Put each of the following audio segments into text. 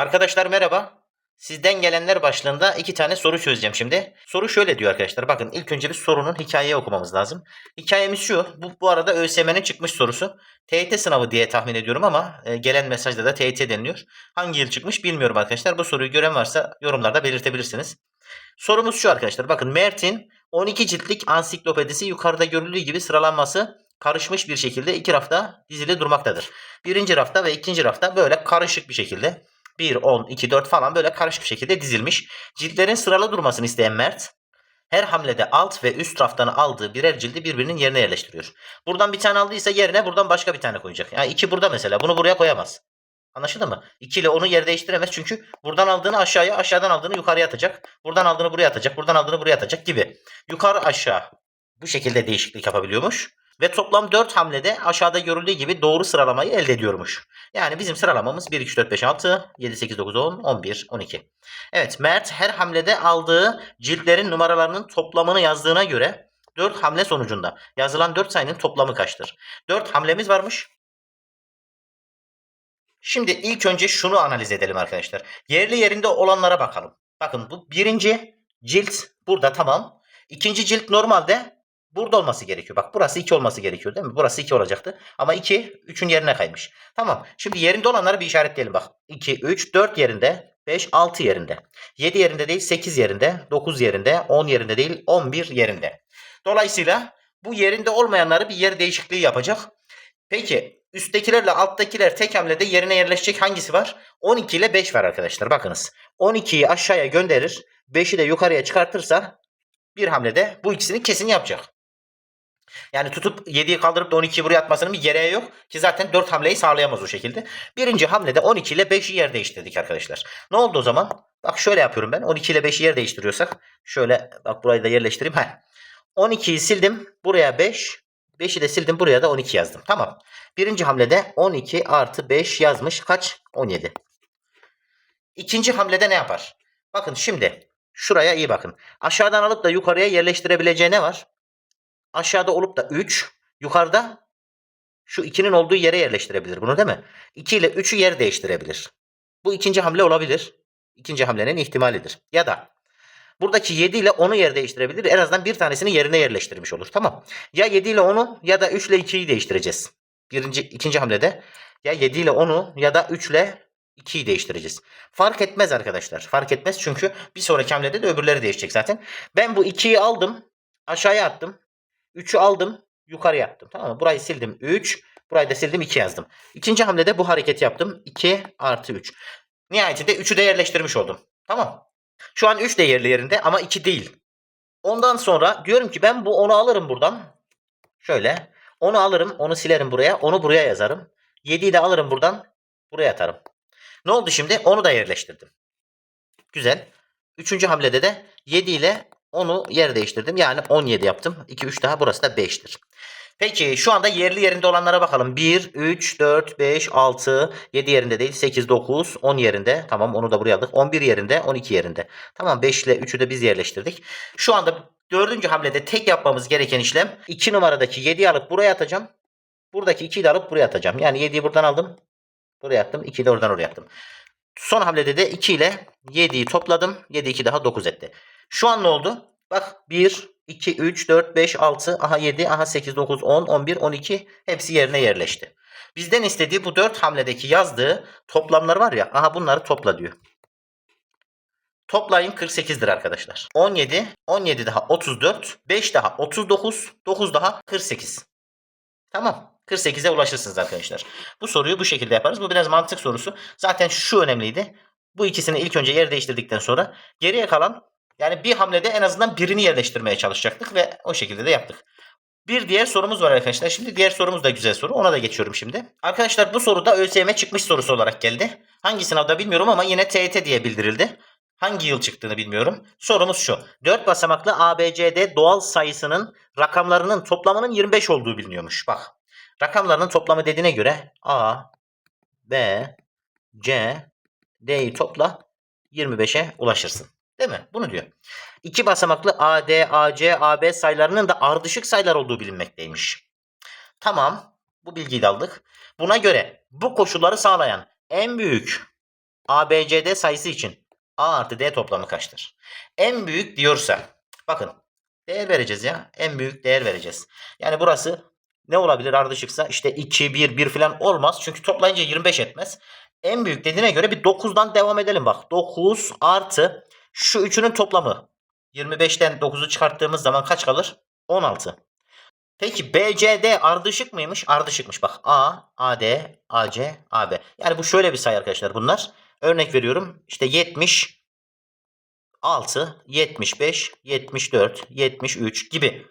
Arkadaşlar merhaba. Sizden gelenler başlığında iki tane soru çözeceğim şimdi. Soru şöyle diyor arkadaşlar. Bakın ilk önce bir sorunun hikayeyi okumamız lazım. Hikayemiz şu. Bu, bu arada ÖSYM'nin çıkmış sorusu. TYT sınavı diye tahmin ediyorum ama e, gelen mesajda da TYT deniliyor. Hangi yıl çıkmış bilmiyorum arkadaşlar. Bu soruyu gören varsa yorumlarda belirtebilirsiniz. Sorumuz şu arkadaşlar. Bakın Mert'in 12 ciltlik ansiklopedisi yukarıda görüldüğü gibi sıralanması karışmış bir şekilde iki rafta dizili durmaktadır. Birinci rafta ve ikinci rafta böyle karışık bir şekilde 1, 10, 2, 4 falan böyle karışık bir şekilde dizilmiş. Ciltlerin sıralı durmasını isteyen Mert her hamlede alt ve üst raftan aldığı birer cildi birbirinin yerine yerleştiriyor. Buradan bir tane aldıysa yerine buradan başka bir tane koyacak. Yani 2 burada mesela bunu buraya koyamaz. Anlaşıldı mı? 2 ile onu yer değiştiremez çünkü buradan aldığını aşağıya aşağıdan aldığını yukarıya atacak. Buradan aldığını buraya atacak. Buradan aldığını buraya atacak gibi. Yukarı aşağı bu şekilde değişiklik yapabiliyormuş. Ve toplam 4 hamlede aşağıda görüldüğü gibi doğru sıralamayı elde ediyormuş. Yani bizim sıralamamız 1, 2, 3, 4, 5, 6, 7, 8, 9, 10, 11, 12. Evet Mert her hamlede aldığı ciltlerin numaralarının toplamını yazdığına göre 4 hamle sonucunda yazılan 4 sayının toplamı kaçtır? 4 hamlemiz varmış. Şimdi ilk önce şunu analiz edelim arkadaşlar. Yerli yerinde olanlara bakalım. Bakın bu birinci cilt burada tamam. İkinci cilt normalde burada olması gerekiyor. Bak burası 2 olması gerekiyor değil mi? Burası 2 olacaktı. Ama 2 3'ün yerine kaymış. Tamam. Şimdi yerinde olanları bir işaretleyelim bak. 2, 3, 4 yerinde. 5, 6 yerinde. 7 yerinde değil 8 yerinde. 9 yerinde. 10 yerinde değil 11 yerinde. Dolayısıyla bu yerinde olmayanları bir yer değişikliği yapacak. Peki üsttekilerle alttakiler tek hamlede yerine yerleşecek hangisi var? 12 ile 5 var arkadaşlar. Bakınız. 12'yi aşağıya gönderir. 5'i de yukarıya çıkartırsa bir hamlede bu ikisini kesin yapacak. Yani tutup 7'yi kaldırıp da 12'yi buraya atmasının bir gereği yok. Ki zaten 4 hamleyi sağlayamaz o şekilde. Birinci hamlede 12 ile 5'i yer değiştirdik arkadaşlar. Ne oldu o zaman? Bak şöyle yapıyorum ben. 12 ile 5'i yer değiştiriyorsak. Şöyle bak burayı da yerleştireyim. Heh. 12'yi sildim. Buraya 5. 5'i de sildim. Buraya da 12 yazdım. Tamam. Birinci hamlede 12 artı 5 yazmış. Kaç? 17. İkinci hamlede ne yapar? Bakın şimdi. Şuraya iyi bakın. Aşağıdan alıp da yukarıya yerleştirebileceği ne var? Aşağıda olup da 3. Yukarıda şu 2'nin olduğu yere yerleştirebilir bunu değil mi? 2 ile 3'ü yer değiştirebilir. Bu ikinci hamle olabilir. İkinci hamlenin ihtimalidir. Ya da buradaki 7 ile 10'u yer değiştirebilir. En azından bir tanesini yerine yerleştirmiş olur. Tamam. Ya 7 ile 10'u ya da 3 ile 2'yi değiştireceğiz. Birinci, ikinci hamlede ya 7 ile 10'u ya da 3 ile 2'yi değiştireceğiz. Fark etmez arkadaşlar. Fark etmez çünkü bir sonraki hamlede de öbürleri değişecek zaten. Ben bu 2'yi aldım. Aşağıya attım. 3'ü aldım. Yukarıya attım. Tamam mı? Burayı sildim. 3. Burayı da sildim. 2 yazdım. İkinci hamlede bu hareketi yaptım. 2 artı 3. Nihayetinde 3'ü de yerleştirmiş oldum. Tamam. Şu an 3 de yerli yerinde ama 2 değil. Ondan sonra diyorum ki ben bu 10'u alırım buradan. Şöyle. 10'u alırım. Onu silerim buraya. Onu buraya yazarım. 7'yi de alırım buradan. Buraya atarım. Ne oldu şimdi? Onu da yerleştirdim. Güzel. Üçüncü hamlede de 7 ile 10'u yer değiştirdim. Yani 17 yaptım. 2, 3 daha burası da 5'tir. Peki şu anda yerli yerinde olanlara bakalım. 1, 3, 4, 5, 6, 7 yerinde değil. 8, 9, 10 yerinde. Tamam onu da buraya aldık. 11 yerinde, 12 yerinde. Tamam 5 ile 3'ü de biz yerleştirdik. Şu anda dördüncü hamlede tek yapmamız gereken işlem 2 numaradaki 7'yi alıp buraya atacağım. Buradaki 2'yi de alıp buraya atacağım. Yani 7'yi buradan aldım. Buraya attım. 2'yi de oradan oraya attım. Son hamlede de 2 ile 7'yi topladım. 7 2 daha 9 etti. Şu an ne oldu? Bak 1, 2, 3, 4, 5, 6, aha 7, aha 8, 9, 10, 11, 12 hepsi yerine yerleşti. Bizden istediği bu 4 hamledeki yazdığı toplamlar var ya aha bunları topla diyor. Toplayın 48'dir arkadaşlar. 17, 17 daha 34, 5 daha 39, 9 daha 48. Tamam. 48'e ulaşırsınız arkadaşlar. Bu soruyu bu şekilde yaparız. Bu biraz mantık sorusu. Zaten şu önemliydi. Bu ikisini ilk önce yer değiştirdikten sonra geriye kalan yani bir hamlede en azından birini yerleştirmeye çalışacaktık ve o şekilde de yaptık. Bir diğer sorumuz var arkadaşlar. Şimdi diğer sorumuz da güzel soru. Ona da geçiyorum şimdi. Arkadaşlar bu soru da ÖSYM çıkmış sorusu olarak geldi. Hangi sınavda bilmiyorum ama yine TET diye bildirildi. Hangi yıl çıktığını bilmiyorum. Sorumuz şu. 4 basamaklı ABCD doğal sayısının rakamlarının toplamının 25 olduğu biliniyormuş. Bak. Rakamlarının toplamı dediğine göre A, B, C, D'yi topla 25'e ulaşırsın. Değil mi? Bunu diyor. İki basamaklı AD, AC, AB sayılarının da ardışık sayılar olduğu bilinmekteymiş. Tamam. Bu bilgiyi de aldık. Buna göre bu koşulları sağlayan en büyük ABCD sayısı için A artı D toplamı kaçtır? En büyük diyorsa bakın değer vereceğiz ya. En büyük değer vereceğiz. Yani burası ne olabilir ardışıksa işte 2, 1, 1 falan olmaz. Çünkü toplayınca 25 etmez. En büyük dediğine göre bir 9'dan devam edelim bak. 9 artı şu üçünün toplamı. 25'ten 9'u çıkarttığımız zaman kaç kalır? 16. Peki BCD ardışık mıymış? Ardışıkmış. Bak A, AD, AC, AB. Yani bu şöyle bir sayı arkadaşlar bunlar. Örnek veriyorum. İşte 70, 6, 75, 74, 73 gibi.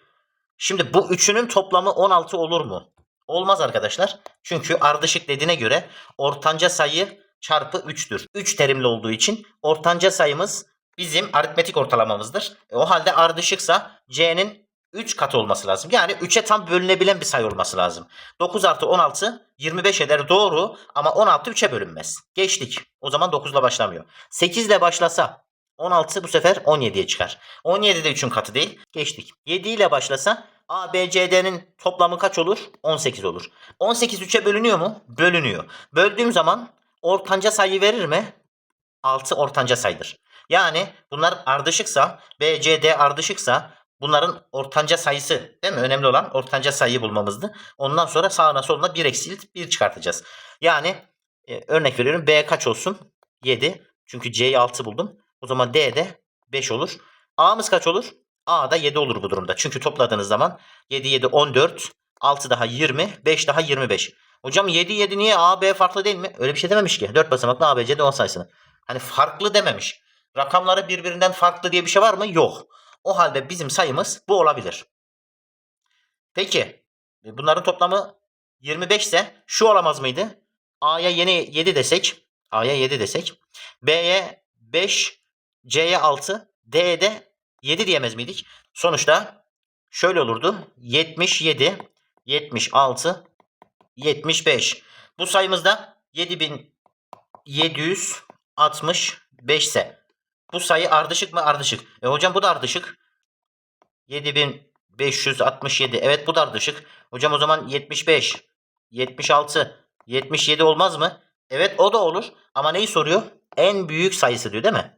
Şimdi bu üçünün toplamı 16 olur mu? Olmaz arkadaşlar. Çünkü ardışık dediğine göre ortanca sayı çarpı 3'tür. 3 terimli olduğu için ortanca sayımız bizim aritmetik ortalamamızdır. E, o halde ardışıksa C'nin 3 katı olması lazım. Yani 3'e tam bölünebilen bir sayı olması lazım. 9 artı 16 25 eder doğru ama 16 3'e bölünmez. Geçtik. O zaman 9 ile başlamıyor. 8 ile başlasa 16 bu sefer 17'ye çıkar. 17 de 3'ün katı değil. Geçtik. 7 ile başlasa A, B, C, D'nin toplamı kaç olur? 18 olur. 18 3'e bölünüyor mu? Bölünüyor. Böldüğüm zaman ortanca sayı verir mi? 6 ortanca sayıdır. Yani bunlar ardışıksa B, C, D ardışıksa bunların ortanca sayısı değil mi? Önemli olan ortanca sayıyı bulmamızdı. Ondan sonra sağına soluna 1 eksilt 1 çıkartacağız. Yani e, örnek veriyorum B kaç olsun? 7. Çünkü C'yi 6 buldum. O zaman D de 5 olur. A'mız kaç olur? A da 7 olur bu durumda. Çünkü topladığınız zaman 7 7 14, 6 daha 20, 5 daha 25. Hocam 7 7 niye A B farklı değil mi? Öyle bir şey dememiş ki. 4 basamaklı A B C D 10 sayısını. Hani farklı dememiş. Rakamları birbirinden farklı diye bir şey var mı? Yok. O halde bizim sayımız bu olabilir. Peki e, bunların toplamı 25 ise şu olamaz mıydı? A'ya yeni 7 desek, A'ya 7 desek, B'ye 5, C'ye 6, D'ye de 7 diyemez miydik? Sonuçta şöyle olurdu. 77, 76, 75. Bu sayımızda 7765 ise bu sayı ardışık mı? Ardışık. E hocam bu da ardışık. 7567. Evet bu da ardışık. Hocam o zaman 75, 76, 77 olmaz mı? Evet o da olur. Ama neyi soruyor? En büyük sayısı diyor değil mi?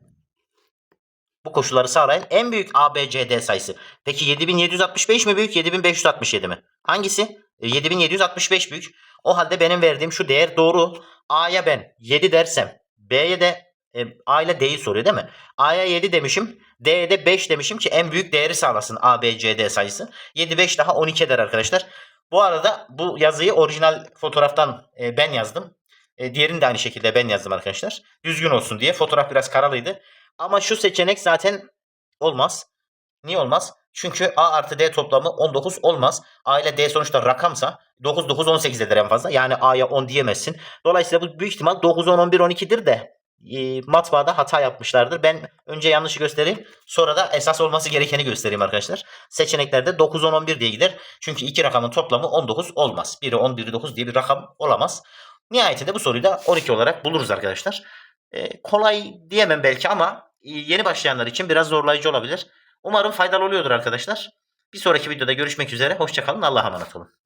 Bu koşulları sağlayan en büyük ABCD sayısı. Peki 7765 mi büyük 7567 mi? Hangisi? E, 7765 büyük. O halde benim verdiğim şu değer doğru. A'ya ben 7 dersem B'ye de e, A ile D'yi soruyor değil mi? A'ya 7 demişim. D'ye de 5 demişim ki en büyük değeri sağlasın ABCD sayısı. 7 5 daha 12 eder arkadaşlar. Bu arada bu yazıyı orijinal fotoğraftan e, ben yazdım. E, diğerini de aynı şekilde ben yazdım arkadaşlar. Düzgün olsun diye. Fotoğraf biraz karalıydı. Ama şu seçenek zaten olmaz. Niye olmaz? Çünkü A artı D toplamı 19 olmaz. A ile D sonuçta rakamsa 9 9 18 eder en fazla. Yani A'ya 10 diyemezsin. Dolayısıyla bu büyük ihtimal 9 10 11 12'dir de e, matbaada hata yapmışlardır. Ben önce yanlışı göstereyim. Sonra da esas olması gerekeni göstereyim arkadaşlar. Seçeneklerde 9 10 11 diye gider. Çünkü iki rakamın toplamı 19 olmaz. Biri 10 biri 9 diye bir rakam olamaz. Nihayetinde bu soruyu da 12 olarak buluruz arkadaşlar. E, kolay diyemem belki ama e, yeni başlayanlar için biraz zorlayıcı olabilir. Umarım faydalı oluyordur arkadaşlar. Bir sonraki videoda görüşmek üzere. Hoşçakalın. Allah'a emanet olun.